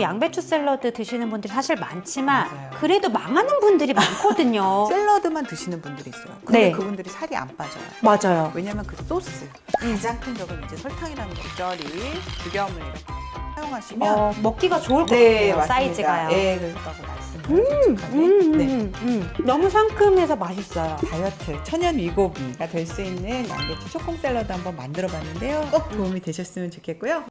양배추 샐러드 드시는 분들이 사실 많지만 맞아요. 그래도 망하는 분들이 많거든요. 샐러드만 드시는 분들이 있어요. 근데 네. 그분들이 살이 안 빠져요. 맞아요. 왜냐면 그 소스 가장 큰 적은 이제 설탕이라는 적절히 죽염을 이렇게 사용하시면 어, 먹기가 좋을 것 네, 같아요. 맞습니다. 사이즈가요. 네, 그렇다고 말씀을 솔직하게. 음, 네. 음, 음. 너무 상큼해서 맛있어요. 다이어트 천연 위고비가 될 수 있는 양배추 초콩 샐러드 한번 만들어 봤는데요. 꼭 도움이 되셨으면 좋겠고요.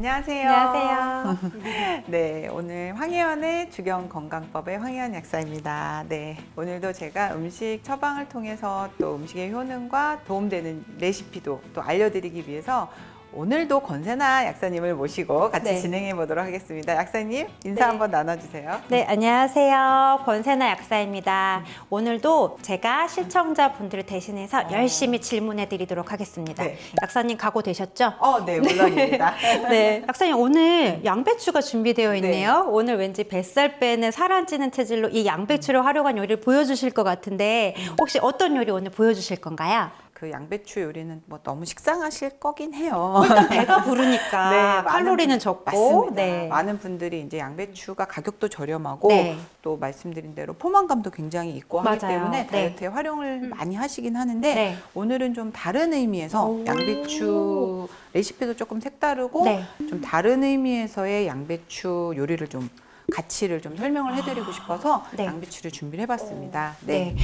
안녕하세요. 안녕하세요. 네, 오늘 황혜연의 주경 건강법의 황혜연 약사입니다. 네, 오늘도 제가 음식 처방을 통해서 또 음식의 효능과 도움되는 레시피도 또 알려드리기 위해서 오늘도 권세나 약사님을 모시고 같이 네. 진행해 보도록 하겠습니다. 약사님 인사 네. 한번 나눠주세요. 네, 안녕하세요. 권세나 약사입니다. 오늘도 제가 시청자분들을 대신해서 열심히 질문해 드리도록 하겠습니다. 네. 약사님 각오 되셨죠? 어, 네, 물론입니다. 네, 약사님 오늘 양배추가 준비되어 있네요. 오늘 왠지 뱃살 빼는 살안 찌는 체질로 이 양배추를 활용한 요리를 보여주실 것 같은데 혹시 어떤 요리 오늘 보여주실 건가요? 그 양배추 요리는 뭐 너무 식상하실 거긴 해요. 일단 배가 부르니까 네, 칼로리는 분- 적고 맞습니다. 네. 많은 분들이 이제 양배추가 가격도 저렴하고 네. 또 말씀드린 대로 포만감도 굉장히 있고 하기 맞아요. 때문에 네. 다이어트에 활용을 많이 하시긴 하는데 네. 오늘은 좀 다른 의미에서 오. 양배추 레시피도 조금 색다르고 네. 좀 다른 의미에서의 양배추 요리를 좀 가치를 좀 설명을 해드리고 싶어서 네. 양배추를 준비를 해봤습니다. 네.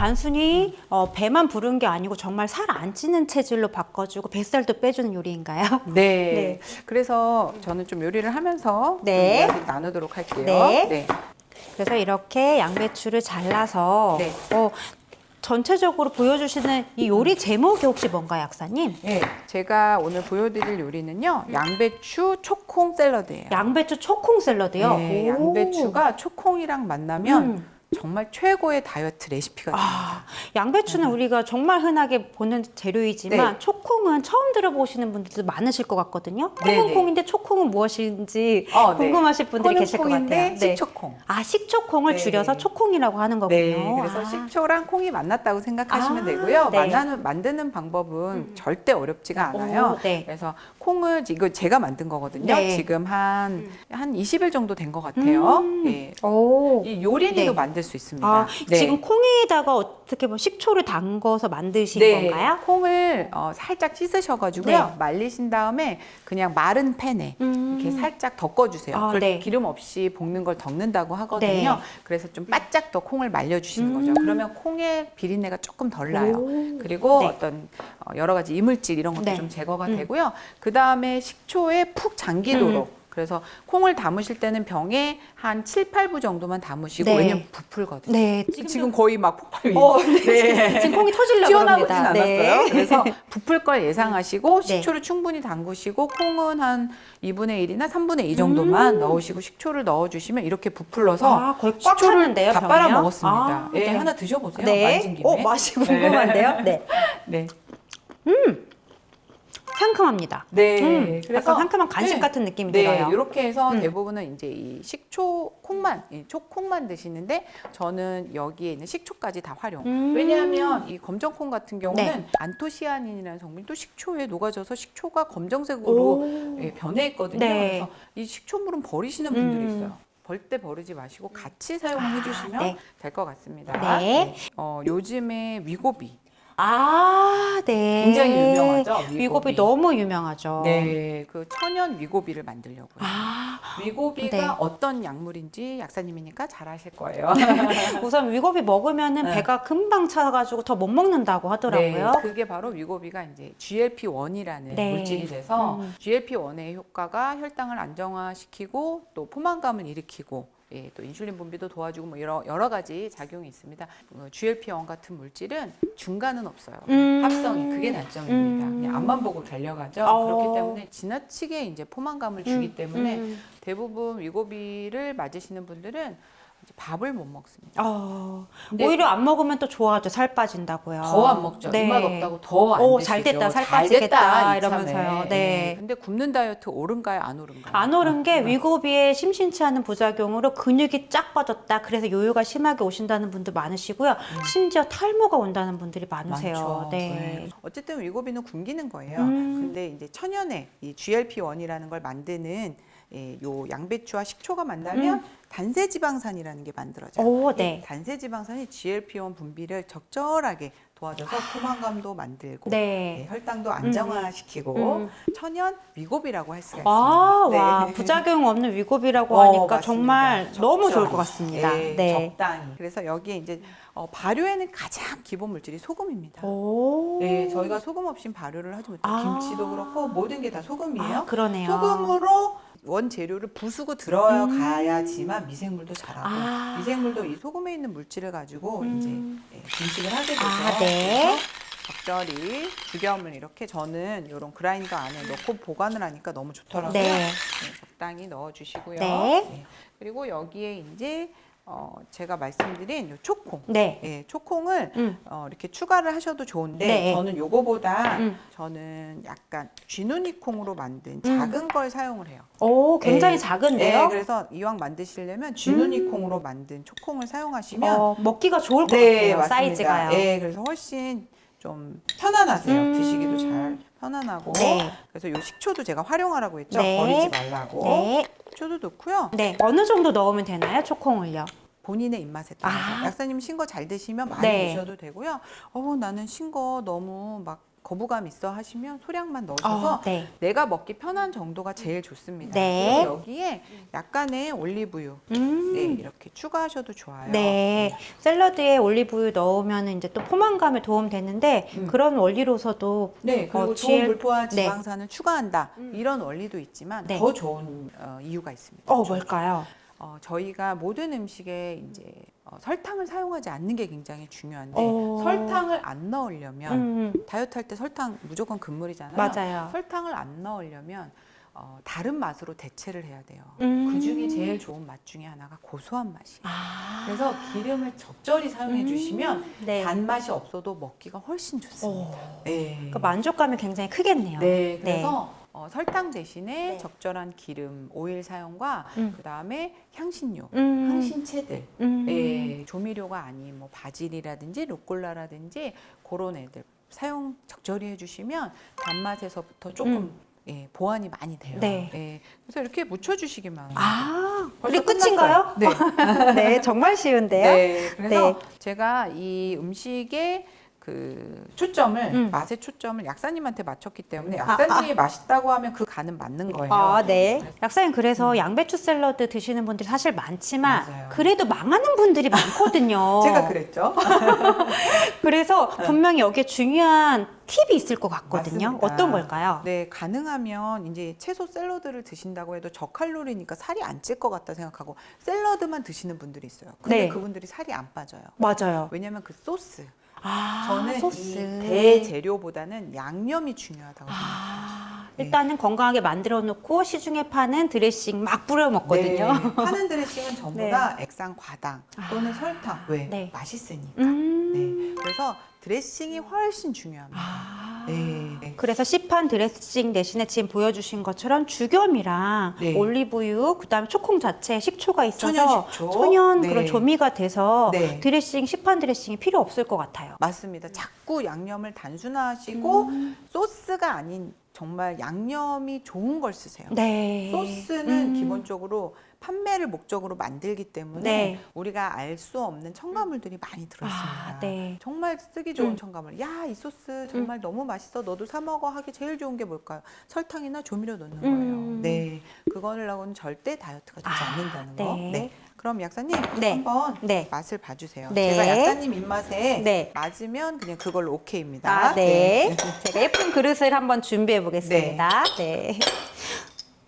단순히 어, 배만 부른 게 아니고 정말 살 안 찌는 체질로 바꿔주고 뱃살도 빼주는 요리인가요? 네. 네. 그래서 저는 좀 요리를 하면서 네. 좀 이야기 나누도록 할게요. 네. 그래서 이렇게 양배추를 잘라서 네. 어, 전체적으로 보여주시는 이 요리 제목이 혹시 뭔가요, 약사님? 네. 제가 오늘 보여드릴 요리는요. 양배추 초콩 샐러드예요. 양배추 초콩 샐러드요. 네, 오. 양배추가 초콩이랑 만나면 음. 정말 최고의 다이어트 레시피가 됩니다. 아, 양배추는 우리가 정말 흔하게 보는 재료이지만 네. 초콩은 처음 들어보시는 분들도 많으실 것 같거든요. 네, 콩은 네. 콩인데 초콩은 무엇인지 어, 네. 궁금하실 분들이 계실 것 콩인데 같아요. 네. 식초콩. 아, 식초콩을 네. 줄여서 초콩이라고 하는 거군요. 네, 그래서 아. 식초랑 콩이 만났다고 생각하시면 아, 되고요. 네. 만나는, 만드는 방법은 절대 어렵지가 않아요. 오, 네. 그래서 콩을 이거 제가 만든 거거든요. 네. 지금 한 한 20일 정도 된 것 같아요. 음. 네. 오. 이 요리니도 네. 만들 수 있습니다. 아, 네. 지금 콩에다가 어떻게 보면 식초를 담궈서 만드신 네, 건가요? 콩을 어, 살짝 씻으셔가지고요. 네. 말리신 다음에 그냥 마른 팬에 음. 이렇게 살짝 덮어주세요. 아, 그걸 네. 기름 없이 볶는 걸 덮는다고 하거든요. 네. 그래서 좀 바짝 더 콩을 말려주시는 음. 거죠. 그러면 콩의 비린내가 조금 덜 나요. 오. 그리고 네. 어떤 어, 여러 가지 이물질 이런 것도 네. 좀 제거가 음. 되고요. 그 다음에 식초에 푹 잠기도록. 그래서 콩을 담으실 때는 병에 한 7, 8부 정도만 담으시고 네. 왜냐면 부풀거든요. 네, 지금, 거의 막 폭발. 어, 네. 지금 콩이 터질려고 튀어나오진 합니다. 않았어요. 네. 그래서 부풀 걸 예상하시고 네. 식초를 충분히 담그시고 콩은 한 2분의 1이나 3분의 2 정도만 넣으시고 식초를 넣어주시면 이렇게 부풀러서 음. 아, 거의 꽉 식초를 다 병이요? 빨아 먹었습니다. 아, 예, 네. 하나 드셔보세요. 네. 만진 김에. 어, 맛이 궁금한데요? 네. 네. 상큼합니다. 네. 음, 약간 상큼한 간식 네. 같은 느낌이 네, 들어요. 이렇게 해서 음. 대부분은 이제 이 식초 콩만, 이 초콩만 드시는데 저는 여기에 있는 식초까지 다 활용. 음. 왜냐하면 이 검정콩 같은 경우는 네. 안토시아닌이라는 성분이 또 식초에 녹아져서 식초가 검정색으로 오. 예, 변해 있거든요. 네. 그래서 이 식초물은 버리시는 분들이 음. 있어요. 벌때 버리지 마시고 같이 사용해 주시면 네. 될것 같습니다. 네. 어, 요즘에 위고비 아, 네. 굉장히 유명하죠. 위고비. 위고비 너무 유명하죠. 네, 그 천연 위고비를 만들려고요. 아, 위고비가 네. 어떤 약물인지 약사님이니까 잘 아실 거예요. 우선 위고비 먹으면은 네. 배가 금방 차가지고 더 못 먹는다고 하더라고요. 네, 그게 바로 위고비가 이제 GLP-1이라는 네. 물질이 돼서 음. GLP-1의 효과가 혈당을 안정화시키고 또 포만감을 일으키고 예, 또 인슐린 분비도 도와주고 뭐 여러, 여러 가지 작용이 있습니다. 어, GLP-1 같은 물질은 중간은 없어요. 음. 합성이 그게 단점입니다. 음. 그냥 앞만 보고 달려가죠. 어. 그렇기 때문에 지나치게 이제 포만감을 주기 음, 때문에 음. 대부분 위고비를 맞으시는 분들은 이제 밥을 못 먹습니다. 어, 근데- 오히려 안 먹으면 또 좋아하죠. 살 빠진다고요. 더 안 먹죠. 네. 입맛 없다고 더안 오, 드시죠. 잘 됐다, 살 잘 빠지겠다, 됐다, 이러면서요. 이참에. 네. 근데 굶는 다이어트 오른가요, 안 오른가요? 안 오른 게 음. 위고비의 심심치 않은 부작용으로 근육이 쫙 빠졌다. 그래서 요요가 심하게 오신다는 분들 많으시고요. 심지어 탈모가 온다는 분들이 많으세요. 음. 많죠. 네. 어쨌든 위고비는 굶기는 거예요. 음. 근데 이제 천연의 이 GLP-1이라는 걸 만드는 예, 요 양배추와 식초가 만나면 단세 지방산이라는 게 만들어져요. 음. 오, 이 네. 단세 지방산이 GLP-1 분비를 적절하게 도와줘서 포만감도 만들고 네. 예, 혈당도 안정화시키고 음. 천연 위고비라고 할 수가 아, 있습니다. 와, 네. 부작용 없는 위고비라고 어, 하니까 맞습니다. 정말 너무 좋을 적절히. 것 같습니다. 네, 네. 적당히. 그래서 여기에 이제 어, 발효에는 가장 기본 물질이 소금입니다. 오. 네, 저희가 소금 없이 발효를 하지 못해요. 아. 김치도 그렇고 모든 게 다 소금이에요. 아, 그러네요. 소금으로 원 재료를 부수고 들어가야지만 미생물도 자라고 음. 아. 미생물도 이 소금에 있는 물질을 가지고 음. 이제 예, 분식을 하게 되죠. 아, 네. 적절히 죽염을 이렇게 저는 이런 그라인더 안에 넣고 보관을 하니까 너무 좋더라고요. 네. 네, 적당히 넣어주시고요. 네. 그리고 여기에 이제 어, 제가 말씀드린 요 초콩. 네. 예, 초콩을 음. 어, 이렇게 추가를 하셔도 좋은데 네. 저는 요거보다 음. 저는 약간 쥐누니 콩으로 만든 작은 걸 사용을 해요. 오, 굉장히 예. 작은데요? 네, 그래서 이왕 만드시려면 쥐누니 콩으로 만든 초콩을 사용하시면 어, 먹기가 좋을 것 네, 같아요. 맞습니다. 사이즈가요. 네, 그래서 훨씬 좀 편안하세요. 음. 드시기도 잘 편안하고. 네. 그래서 요 식초도 제가 활용하라고 했죠. 네. 버리지 말라고. 네. 식초도 넣고요. 네. 어느 정도 넣으면 되나요? 초콩을요? 본인의 입맛에 따라서 아. 약사님 신 거 잘 드시면 많이 네. 드셔도 되고요. 어 나는 신 거 너무 막 거부감 있어 하시면 소량만 넣으셔서 어, 네. 내가 먹기 편한 정도가 제일 좋습니다. 네. 그리고 여기에 약간의 올리브유 음. 네, 이렇게 추가하셔도 좋아요. 네. 샐러드에 올리브유 넣으면 이제 또 포만감에 도움 되는데 음. 그런 원리로서도 네, 그리고 어, 좋은 물포와 네. 지방산을 추가한다 이런 원리도 있지만 네. 더 좋은 어, 이유가 있습니다. 어, 뭘까요? 어, 저희가 모든 음식에 이제 어, 설탕을 사용하지 않는 게 굉장히 중요한데 어. 설탕을 안 넣으려면 음, 다이어트 할 때 설탕 무조건 금물이잖아요. 맞아요. 설탕을 안 넣으려면 어, 다른 맛으로 대체를 해야 돼요. 음. 그 중에 제일 좋은 맛 중에 하나가 고소한 맛이에요. 아. 그래서 기름을 적절히 사용해 음. 주시면 네. 단맛이 없어도 먹기가 훨씬 좋습니다. 네. 그러니까 만족감이 굉장히 크겠네요. 네, 그래서 어, 설탕 대신에 네. 적절한 기름, 오일 사용과 음. 그 다음에 향신료, 음. 향신채들, 음. 예, 조미료가 아닌 뭐 바질이라든지 루꼴라라든지 그런 애들 사용 적절히 해주시면 단맛에서부터 조금 음. 예, 보완이 많이 돼요. 네. 예, 그래서 이렇게 묻혀주시기만 하면 아, 우리 끝인가요? 네. 네, 정말 쉬운데요. 네, 그래서 네. 제가 이 음식에 그 초점을 음. 맛의 초점을 약사님한테 맞췄기 때문에 아, 약사님이 맛있다고 하면 그 간은 맞는 거예요. 아, 네. 약사님 그래서 양배추 샐러드 드시는 분들이 사실 많지만 맞아요. 그래도 망하는 분들이 많거든요. 제가 그랬죠. 그래서 분명히 여기에 중요한 팁이 있을 것 같거든요. 맞습니다. 어떤 걸까요? 네, 가능하면 이제 채소 샐러드를 드신다고 해도 저칼로리니까 살이 안 찔 것 같다 생각하고 샐러드만 드시는 분들이 있어요. 근데 네. 그분들이 살이 안 빠져요. 맞아요. 왜냐면 그 소스. 아, 저는 소스. 이 대재료보다는 양념이 중요하다고 생각해요. 아, 네. 일단은 건강하게 만들어 놓고 시중에 파는 드레싱 막 뿌려 먹거든요. 네, 파는 드레싱은 전부 네. 다 액상 과당 또는 아. 설탕. 왜? 네. 맛있으니까. 음. 네. 그래서 드레싱이 훨씬 중요합니다. 아. 네. 네. 그래서 시판 드레싱 대신에 지금 보여주신 것처럼 죽염이랑 네. 올리브유, 그다음에 초콩 자체에 식초가 있어서 천연 식초. 천연 네. 그런 조미가 돼서 네. 드레싱 시판 드레싱이 필요 없을 것 같아요. 맞습니다. 자꾸 양념을 단순화하시고 음. 소스가 아닌 정말 양념이 좋은 걸 쓰세요. 네. 소스는 음. 기본적으로 판매를 목적으로 만들기 때문에 네. 우리가 알 수 없는 첨가물들이 많이 들어있습니다. 아, 네. 정말 쓰기 좋은 음. 첨가물. 야, 이 소스 정말 너무 맛있어. 너도 사 먹어 하기 제일 좋은 게 뭘까요? 설탕이나 조미료 넣는 거예요. 음. 네. 그거라고는 절대 다이어트가 되지 아, 않는다는 네. 거. 네. 그럼 약사님 네. 한번 네. 맛을 봐주세요. 네. 제가 약사님 입맛에 네. 맞으면 그냥 그걸로 오케이입니다. 아, 네. 제가 예쁜 그릇을 한번 준비해 보겠습니다. 네.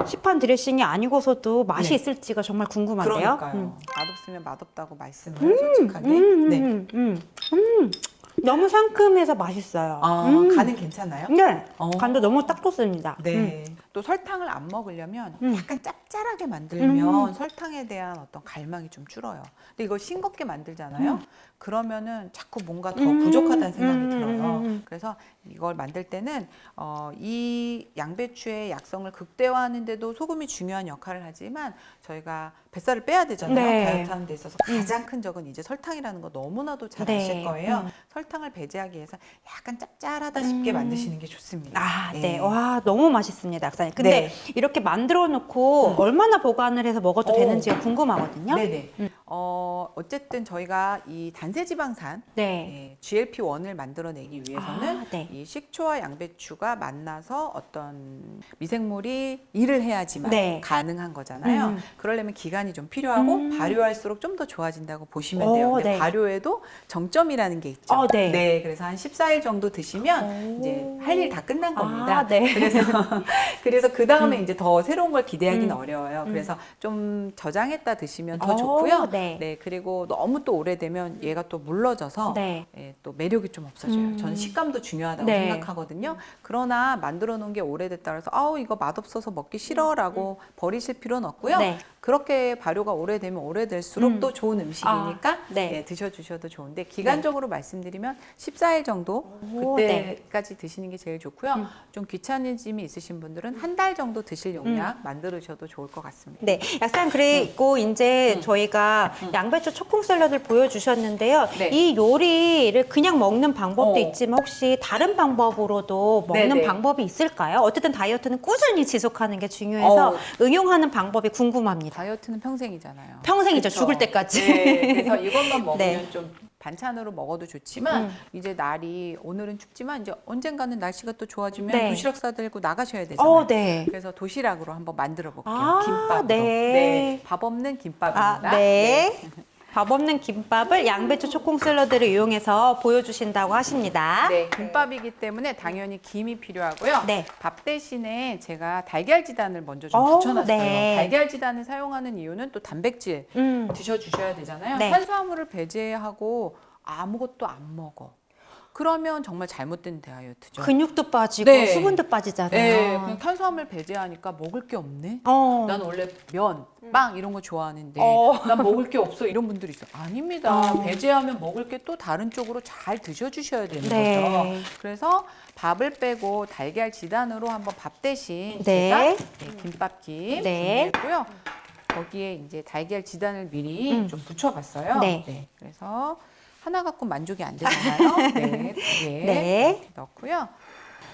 시판 드레싱이 아니고서도 맛이 네. 있을지가 정말 궁금한데요. 그러니까요. 음. 맛없으면 맛없다고 말씀을 솔직하게. 음, 네. 음, 음, 음. 너무 상큼해서 맛있어요. 아, 음. 간은 괜찮아요? 네, 어. 간도 너무 딱 좋습니다. 음. 네. 또 설탕을 안 먹으려면 음. 약간 짭짤하게 만들면 설탕에 대한 어떤 갈망이 좀 줄어요. 근데 이거 싱겁게 만들잖아요. 그러면은 자꾸 뭔가 더 음. 부족하다는 생각이 음, 들어요. 음, 음. 그래서 이걸 만들 때는 어, 이 양배추의 약성을 극대화하는데도 소금이 중요한 역할을 하지만 저희가 뱃살을 빼야 되잖아요. 네. 다이어트 하는 데 있어서 가장 큰 적은 이제 설탕이라는 거 너무나도 잘 네. 아실 거예요. 음. 설탕을 배제하기 위해서 약간 짭짤하다 싶게 음. 만드시는 게 좋습니다. 아, 예. 네. 와, 너무 맛있습니다, 약사님. 근데 네. 이렇게 만들어 놓고 음. 얼마나 보관을 해서 먹어도 오. 되는지가 궁금하거든요. 네네. 음. 어, 어쨌든 저희가 이 단세 지방산 네. 예, GLP-1을 만들어내기 위해서는 아, 네. 이 식초와 양배추가 만나서 어떤 미생물이 일을 해야지만 네. 가능한 거잖아요. 음. 그러려면 기간이 좀 필요하고 음. 발효할수록 좀 더 좋아진다고 보시면 오, 돼요. 근데 네. 발효에도 정점이라는 게 있죠. 어, 네. 그래서 한 14일 정도 드시면 오. 이제 할 일 다 끝난 겁니다. 아, 네. 그래서 그래서 그 다음에 이제 더 새로운 걸 기대하기는 음. 어려워요. 음. 그래서 좀 저장했다 드시면 더 오, 좋고요. 네. 그리고 너무 또 오래되면 얘가 또 물러져서 네. 예, 또 매력이 좀 없어져요. 음. 저는 식감도 중요하다고 네. 생각하거든요. 그러나 만들어 놓은 게 오래됐다 그래서 아우 이거 맛없어서 먹기 싫어라고 버리실 필요는 없고요. 음. 네. 그렇게 발효가 오래되면 오래될수록 음. 또 좋은 음식이니까 아, 네. 예, 드셔주셔도 좋은데 기간적으로 말씀드리면 14일 정도 오, 네. 그때까지 드시는 게 제일 좋고요. 음. 좀 귀차니즘이 있으신 분들은 한 달 정도 드실 용량 만들으셔도 좋을 것 같습니다. 네, 약간 그리고 이제 저희가 양배추 초콩 샐러드를 보여주셨는데요. 네. 이 요리를 그냥 먹는 방법도 어. 있지만 혹시 다른 방법으로도 먹는 네네. 방법이 있을까요? 어쨌든 다이어트는 꾸준히 지속하는 게 중요해서 어. 응용하는 방법이 궁금합니다. 다이어트는 평생이잖아요. 평생이죠, 그쵸? 죽을 때까지. 네, 그래서 이것만 먹으면 네. 좀 반찬으로 먹어도 좋지만 음. 이제 날이 오늘은 춥지만 이제 언젠가는 날씨가 또 좋아지면 네. 도시락 싸들고 나가셔야 되잖아요. 어, 네. 그래서 도시락으로 한번 만들어 볼게요. 아, 김밥으로. 네. 밥 없는 김밥입니다. 아, 네. 밥 없는 김밥을 양배추 초콩 샐러드를 이용해서 보여주신다고 하십니다. 네, 김밥이기 때문에 당연히 김이 필요하고요. 네. 밥 대신에 제가 달걀 지단을 먼저 좀 어, 붙여놨어요. 네. 달걀 지단을 사용하는 이유는 또 단백질 음. 드셔주셔야 되잖아요. 네. 탄수화물을 배제하고 아무것도 안 먹어. 그러면 정말 잘못된 다이어트죠. 근육도 빠지고 네. 수분도 빠지잖아요. 네, 그냥 탄수화물 배제하니까 먹을 게 없네. 어. 난 원래 면, 빵 이런 거 좋아하는데 어. 난 먹을 게 없어 이런 분들이 있어. 아닙니다. 어. 배제하면 먹을 게 또 다른 쪽으로 잘 드셔주셔야 되는 네. 거죠. 그래서 밥을 빼고 달걀 지단으로 한번 밥 대신 네. 제가 네, 김밥김 네. 준비했고요. 거기에 이제 달걀 지단을 미리 음. 좀 붙여봤어요. 네. 그래서 하나 갖고 만족이 안 되잖아요. 네, 두 개. 네. 넣고요.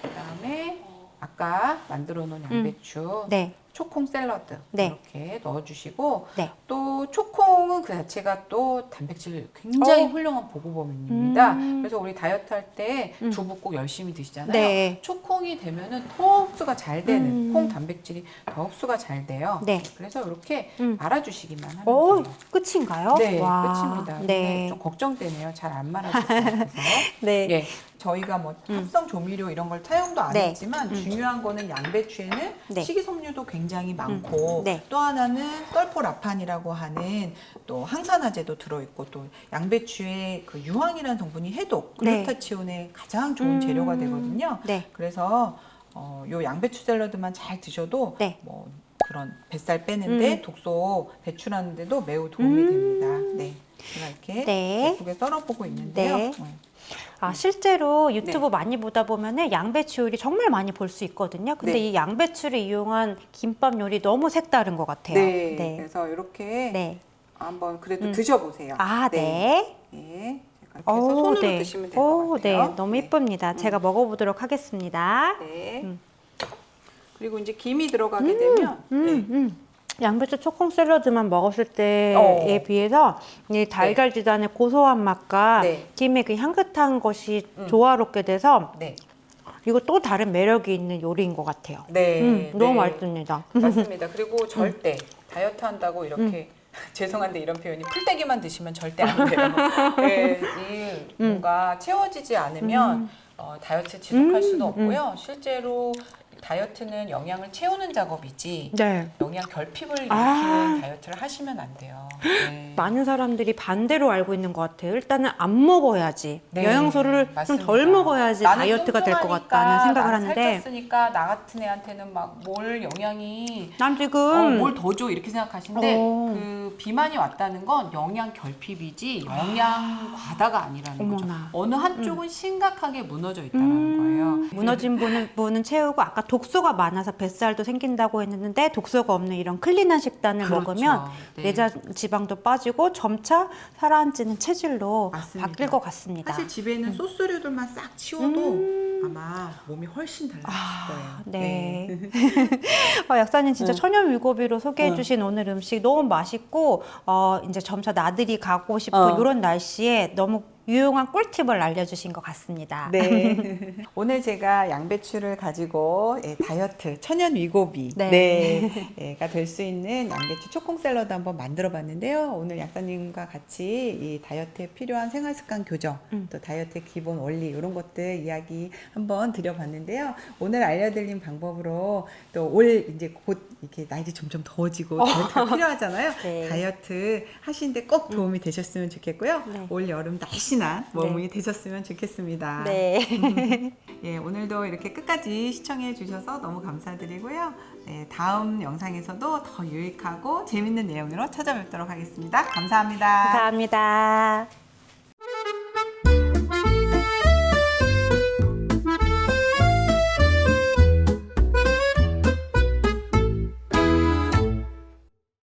그다음에 아까 만들어 놓은 양배추 네. 초콩 샐러드 네. 이렇게 넣어주시고 네. 또 초콩은 그 자체가 또 단백질 굉장히 어. 훌륭한 보고법입니다. 음. 그래서 우리 다이어트 할 때 음. 두부 꼭 열심히 드시잖아요. 네. 초콩이 되면은 더 흡수가 잘 되는 음. 콩 단백질이 더 흡수가 잘 돼요. 네. 그래서 이렇게 음. 말아주시기만 하면 오, 돼요. 끝인가요? 네, 와, 끝입니다. 네. 좀 걱정되네요. 잘 안 말아줄 것 같아서. 네. 예, 저희가 뭐 합성 조미료 이런 걸 사용도 안 네. 했지만 중요한 거는 양배추에는 네. 식이섬유도 굉장히 많고 네. 또 하나는 썰포라판이라고 하는 또 항산화제도 들어있고 또 양배추의 그 유황이라는 성분이 해독 네. 글루타치온의 가장 좋은 음. 재료가 되거든요. 네. 그래서 어, 요 양배추 샐러드만 잘 드셔도 네. 뭐 그런 뱃살 빼는데 음. 독소 배출하는데도 매우 도움이 됩니다. 네, 제가 이렇게 네. 예쁘게 썰어보고 있는데요. 네. 음. 아, 실제로 유튜브 네. 많이 보다 보면은 양배추 요리 정말 많이 볼 수 있거든요. 근데 네. 이 양배추를 이용한 김밥 요리 너무 색다른 것 같아요. 네, 네. 그래서 이렇게 네. 한번 그래도 음. 드셔보세요. 아, 네. 네. 제가 이렇게 해서 손으로 네. 드시면 될것 오, 같아요. 네. 너무 예쁩니다. 제가 먹어보도록 하겠습니다. 네. 음. 그리고 이제 김이 들어가게 되면 음, 네. 음. 양배추 초콩 샐러드만 먹었을 때에 어. 비해서 이 달걀 지단의 고소한 맛과 네. 김의 그 향긋한 것이 음. 조화롭게 돼서 네. 이거 또 다른 매력이 있는 요리인 것 같아요. 네. 음, 너무 네. 맛있습니다. 맞습니다. 그리고 절대 다이어트 한다고 이렇게 죄송한데 이런 표현이 풀떼기만 드시면 절대 안 돼요. 네, 이 뭔가 채워지지 않으면 어, 다이어트 지속할 수도 없고요. 실제로 다이어트는 영양을 채우는 작업이지 네. 영양 결핍을 일으키는 아. 다이어트를 하시면 안 돼요. 네. 많은 사람들이 반대로 알고 있는 것 같아요. 일단은 안 먹어야지. 네, 영양소를 좀 맞습니다. 덜 먹어야지 나는 다이어트가 될 것 뚱뚱하니까, 같다는 생각을 나는 하는데 살쪘으니까 나 같은 애한테는 막 뭘 영양이 난 어, 지금 뭘 더 줘 이렇게 생각하시는데 어. 그 비만이 왔다는 건 영양 결핍이지 영양 과다가 아니라는 어머나. 거죠. 어느 한쪽은 심각하게 무너져 있다는 음, 거예요. 무너진 부분은, 부분은 채우고 아까 독소가 많아서 뱃살도 생긴다고 했는데 독소가 없는 이런 클린한 식단을 그렇죠. 먹으면 네. 내장 지방도 빠지고 점차 살아앉는 체질로 맞습니다. 바뀔 것 같습니다. 사실 집에는 소스류들만 싹 치워도 아마 몸이 훨씬 달라질 거예요. 네. 어, 약사님 진짜 천연 위고비로 소개해 응. 주신 오늘 음식 너무 맛있고 어, 이제 점차 나들이 가고 싶은 어. 이런 날씨에 너무 유용한 꿀팁을 알려주신 것 같습니다. 네. 오늘 제가 양배추를 가지고 예, 다이어트 천연 위고비 네. 네. 예, 가될 수 있는 양배추 초콩 샐러드 한번 만들어 봤는데요. 오늘 약사님과 같이 이 다이어트에 필요한 생활 습관 교정, 음. 또 다이어트의 기본 원리 이런 것들 이야기 한번 드려봤는데요. 오늘 알려드린 방법으로 또 올 이제 곧 이렇게 날이 점점 더워지고 다이어트가 필요하잖아요. 네. 다이어트 하시는데 꼭 도움이 되셨으면 좋겠고요. 네. 올 여름 날 씬한 몸이 되셨으면 좋겠습니다. 네. 예, 오늘도 이렇게 끝까지 시청해 주셔서 너무 감사드리고요. 네, 다음 영상에서도 더 유익하고 재밌는 내용으로 찾아뵙도록 하겠습니다. 감사합니다. 감사합니다.